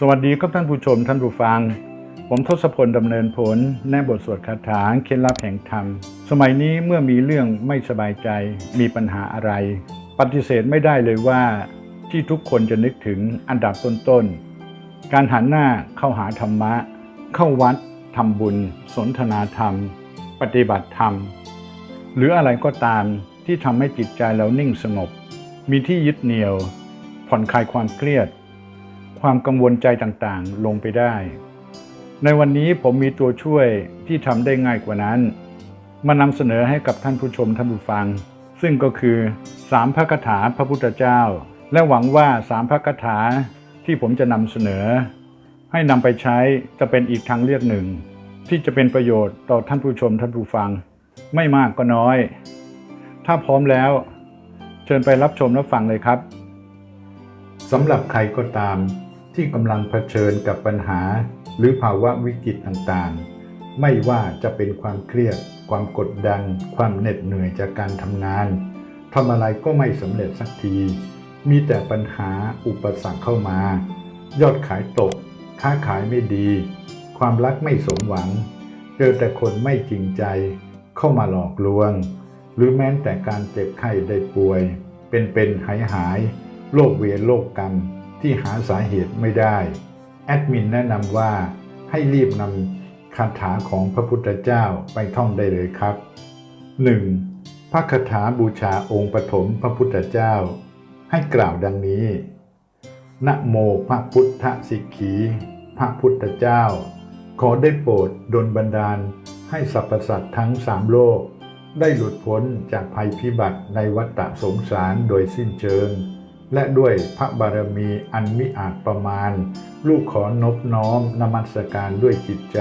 สวัสดีครับท่านผู้ชมท่านผู้ฟัง ผมทศพลดำเนินผลแนบทสวดคาถาเคล็ดลับแห่งธรรม สมัยนี้เมื่อมีเรื่องไม่สบายใจ มีปัญหาอะไร ปฏิเสธไม่ได้เลยว่า ที่ทุกคนจะนึกถึงอันดับต้นๆ การหันหน้าเข้าหาธรรมะ เข้าวัดทำบุญ สนทนาธรรม ปฏิบัติธรรม หรืออะไรก็ตามที่ทำให้จิตใจเรานิ่งสงบ มีที่ยึดเหนี่ยว ผ่อนคลายความเครียด ความกังวลใจต่างๆ ลงไปได้ ในวันนี้ผมมีตัวช่วยที่ทำได้ง่ายกว่านั้น มานำเสนอให้กับท่านผู้ชมท่านผู้ฟัง ซึ่งก็คือสามพระคาถาพระพุทธเจ้า และหวังว่าสามพระคาถาที่ผมจะนำเสนอ ให้นำไปใช้จะเป็นอีกทางเลือกหนึ่ง ที่จะเป็นประโยชน์ต่อท่านผู้ชมท่านผู้ฟัง ไม่มากก็น้อย ถ้าพร้อมแล้ว เชิญไปรับชมรับฟังเลยครับสำหรับใครก็ตาม ที่กำลังเผชิญกับปัญหา หรือภาวะวิกฤตต่างๆ ไม่ว่าจะเป็นความเครียด ความกดดัน ความเหน็ดเหนื่อยจากการทำงานทำอะไรก็ไม่สำเร็จสักที มีแต่ปัญหาอุปสรรคเข้ามา ยอดขายตก ค้าขายไม่ดี ความรักไม่สมหวัง เจอแต่คนไม่จริงใจ เข้ามาหลอกลวง หรือแม้แต่การเจ็บไข้ได้ป่วย เป็นๆหายหายๆโรคเวรโรคกรรม ที่หาสาเหตุไม่ได้ แอดมินแนะนำว่าให้รีบนำคาถาของพระพุทธเจ้าไปท่องได้เลยครับ 1. พระคาถาบูชาองค์ปฐมพระพุทธเจ้า ให้กล่าวดังนี้นะโมพระพุทธสิกขี พระพุทธเจ้า ขอได้โปรดดลบันดาลให้สรรพสัตว์ทั้งสามโลก ได้หลุดพ้นจากภัยพิบัติในวัฏสงสารโดยสิ้นเชิง และด้วยพระบารมีอันมิอาจประมาณ ลูกขอนบน้อมนมัสการด้วยจิตใจ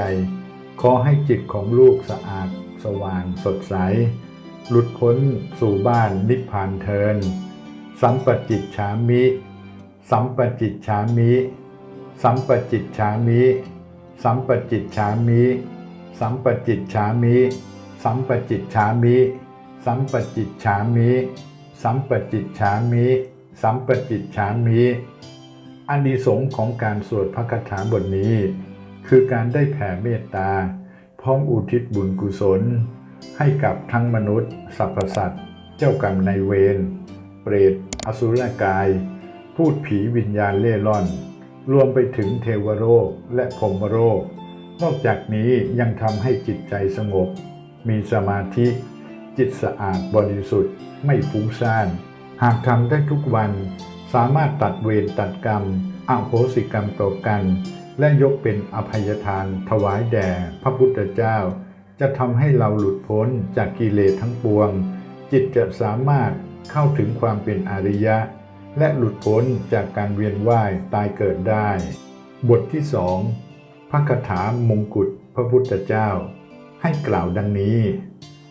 ขอให้จิตของลูกสะอาด สว่างสดใส หลุดพ้นสู่บ้านนิพพานเทิน สัมปจิตฉามิ สัมปจิตฉามิ สัมปจิตฉามิ สัมปจิตฉามิ สัมปจิตฉามิ สัมปจิตฉามิ สัมปจิตฉามิ สัมปจิตฉามิ สัมปจิตฉามิอานิสงส์ของการสวดพระคาถาบทนี้ คือการได้แผ่เมตตา พร้อมอุทิศบุญกุศล ให้กับทั้งมนุษย์สรรพสัตว์ เจ้ากรรมนายเวรเปรตอสุรกาย พูดผีวิญญาณเล่ร่อน รวมไปถึงเทวโรคและพรมโรคนอกจากนี้ยังทำให้จิตใจสงบ มีสมาธิ จิตสะอาดบริสุทธิ์ไม่ฟุ้งซ่าน หากทำได้ทุกวัน สามารถตัดเวรตัดกรรมอโหสิกรรมต่อกัน และยกเป็นอภัยทานถวายแด่พระพุทธเจ้า จะทำให้เราหลุดพ้นจากกิเลสทั้งปวง จิตจะสามารถเข้าถึงความเป็นอริยะ และหลุดพ้นจากการเวียนว่ายตายเกิดได้ บทที่สองพระคาถามงกุฎพระพุทธเจ้า ให้กล่าวดังนี้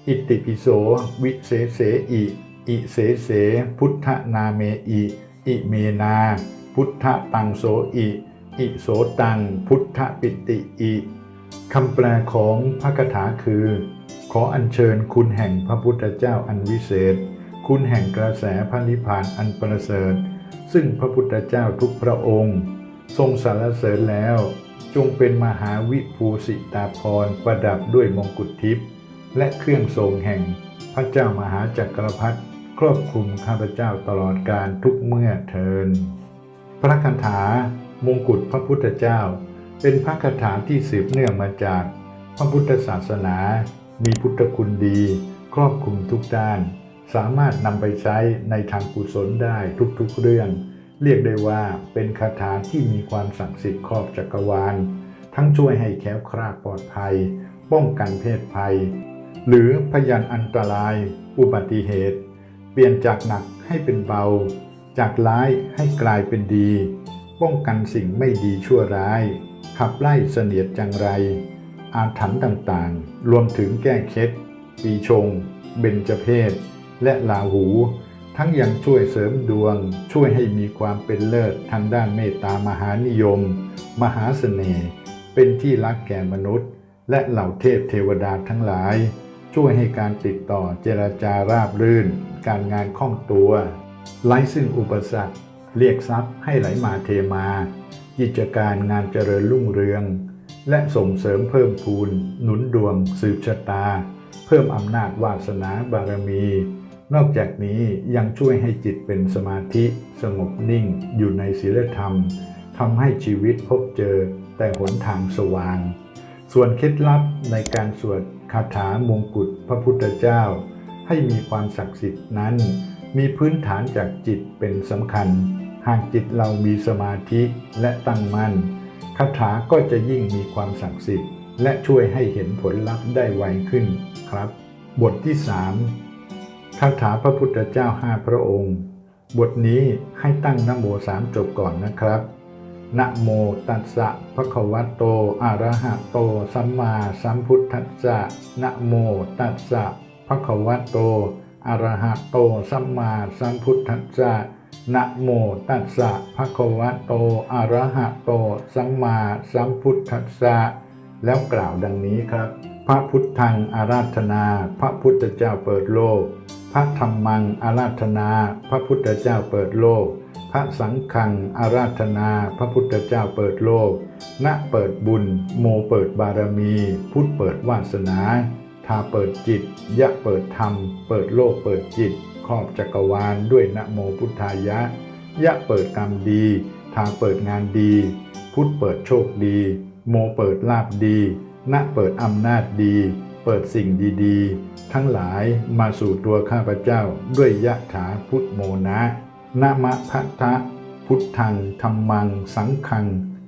อิติปิโสวิเศษเสอิ อิเสเส พุทธนาเมอิ อิเมนา พุทธตังโสอิ อิโสตัง พุทธปิติอิคำแปลของพระคาถาคือ ขออัญเชิญคุณแห่งพระพุทธเจ้าอันวิเศษ คุณแห่งกระแสพระนิพพานอันประเสริฐ ซึ่งพระพุทธเจ้าทุกพระองค์ ทรงสรรเสริญแล้ว จงเป็นมหาวิภูสิตาภรประดับด้วยมงกุฎทิพย์และเครื่องทรงแห่งพระเจ้ามหาจักรพรรดิ ครอบคลุมข้าพเจ้าตลอดการทุกเมื่อเทิน พระคาถามงกุฎพระพุทธเจ้า เป็นพระคาถาที่สืบเนื่องมาจากพระพุทธศาสนา มีพุทธคุณดี ครอบคลุมทุกด้าน สามารถนำไปใช้ในทางกุศลได้ทุกๆเรื่อง เรียกได้ว่าเป็นคาถาที่มีความศักดิ์สิทธิ์ครอบจักรวาล ทั้งช่วยให้แคล้วคลาดปลอดภัย ป้องกันเพศภัย หรือพยันอันตราย อุบัติเหตุ เปลี่ยนจากหนักให้เป็นเบา จากร้ายให้กลายเป็นดี ป้องกันสิ่งไม่ดีชั่วร้าย ขับไล่เสนียดจังไร อาถรรพ์ต่างๆ รวมถึงแก้เคล็ดปีชง เบญจเพศ และลาหู ทั้งยังช่วยเสริมดวง ช่วยให้มีความเป็นเลิศทางด้านเมตตามหานิยม มหาเสน่ห์เป็นที่รักแก่มนุษย์ และเหล่าเทพเทวดาทั้งหลาย ช่วยให้การติดต่อเจรจาราบรื่น การงานคล่องตัว ไร้ซึ่งอุปสรรค เรียกทรัพย์ให้ไหลมาเทมากิจการงานเจริญรุ่งเรือง และส่งเสริมเพิ่มพูน หนุนดวง สืบชะตา เพิ่มอำนาจวาสนาบารมี นอกจากนี้ยังช่วยให้จิตเป็นสมาธิสงบนิ่งอยู่ในศีลธรรมทำให้ชีวิตพบเจอแต่หนทางสว่าง ส่วนเคล็ดลับในการสวดคาถามงกุฎพระพุทธเจ้า ให้มีความศักดิ์สิทธิ์นั้น มีพื้นฐานจากจิตเป็นสำคัญ หากจิตเรามีสมาธิและตั้งมั่นคาถาก็จะยิ่งมีความศักดิ์สิทธิ์ และช่วยให้เห็นผลลัพธ์ได้ไวขึ้นครับ บทที่ 3 คาถาพระพุทธเจ้าห้าพระองค์ บทนี้ให้ตั้งนโมสามจบก่อนนะครับนะโมตัสสะภะคะวะโตอะระหะโต สัมมาสัมพุทธัสสะนะโมตัสสะะควะโตอะระหะโต สัมมาสัมพุทธัสสะนะโมตัสสะภะคะวะโตอะระหะโต สัมมาสัมพุทธัสสะแล้วกล่าวดังนี้ครับ พระพุทธังอาราธนา พระพุทธเจ้าเปิดโลก พระธรรมังอาราธนา พระพุทธเจ้าเปิดโลก พระสังฆังอาราธนา พระพุทธเจ้าเปิดโลกณเปิดบุญ โมเปิดบารมี พุทธเปิดวาสนา ทาเปิดจิต ยะเปิดธรรม เปิดโลกเปิดจิต ครอบจักรวาลด้วยนะโมพุทธายะ ยะเปิดกรรมดี ทาเปิดงานดี พุทธเปิดโชคดี โมเปิดลาบดีณเปิดอำนาจดี เปิดสิ่งดีๆ ทั้งหลายมาสู่ตัวข้าพเจ้าด้วยยะถาพุทธโมนะนะมะพัทธะพุทธังธรรมัง สังฆัง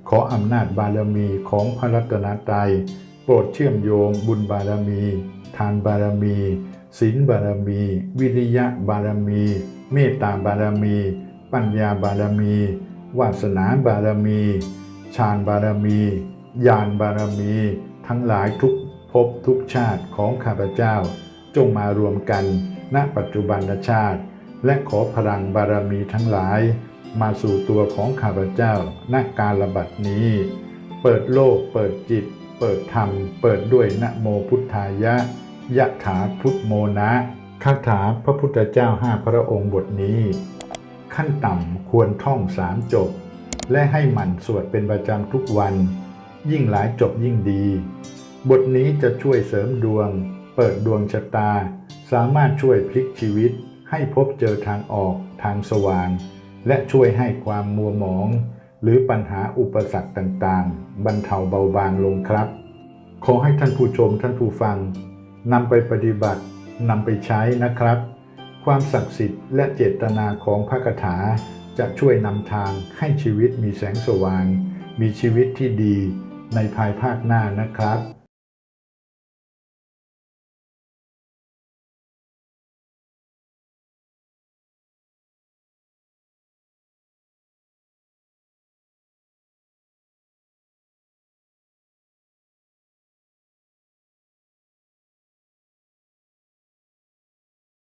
ขออำนาจบารมีของพระรัตนตรัย โปรดเชื่อมโยงบุญบารมี ทานบารมีศีลบารมี วิริยะบารมี เมตตาบารมี ปัญญาบารมี วาสนาบารมีฌานบารมีญาณบารมี ทั้งหลายทุกภพทุกชาติของข้าพเจ้า จงมารวมกัน ณปัจจุบันชาติ และขอพลังบารมีทั้งหลาย มาสู่ตัวของข้าพเจ้าณการระบัดนี้ เปิดโลกเปิดจิต เปิดธรรม เปิดด้วยนะโมพุทธายะ ยะถาพุทโมนะคาถาพระพุทธเจ้าห้าพระองค์บทนี้ ขั้นต่ำควรท่องสามจบ และให้หมั่นสวดเป็นประจำทุกวัน ยิ่งหลายจบยิ่งดี บทนี้จะช่วยเสริมดวง เปิดดวงชะตา สามารถช่วยพลิกชีวิต ให้พบเจอทางออกทางสว่าง และช่วยให้ความมัวหมอง หรือปัญหาอุปสรรคต่างๆ บรรเทาเบาบางลงครับ ขอให้ท่านผู้ชมท่านผู้ฟังนำไปปฏิบัตินำไปใช้นะครับ ความศักดิ์สิทธิ์และเจตนาของพระคาถาจะช่วยนำทางให้ชีวิตมีแสงสว่าง มีชีวิตที่ดีในภายภาคหน้านะครับ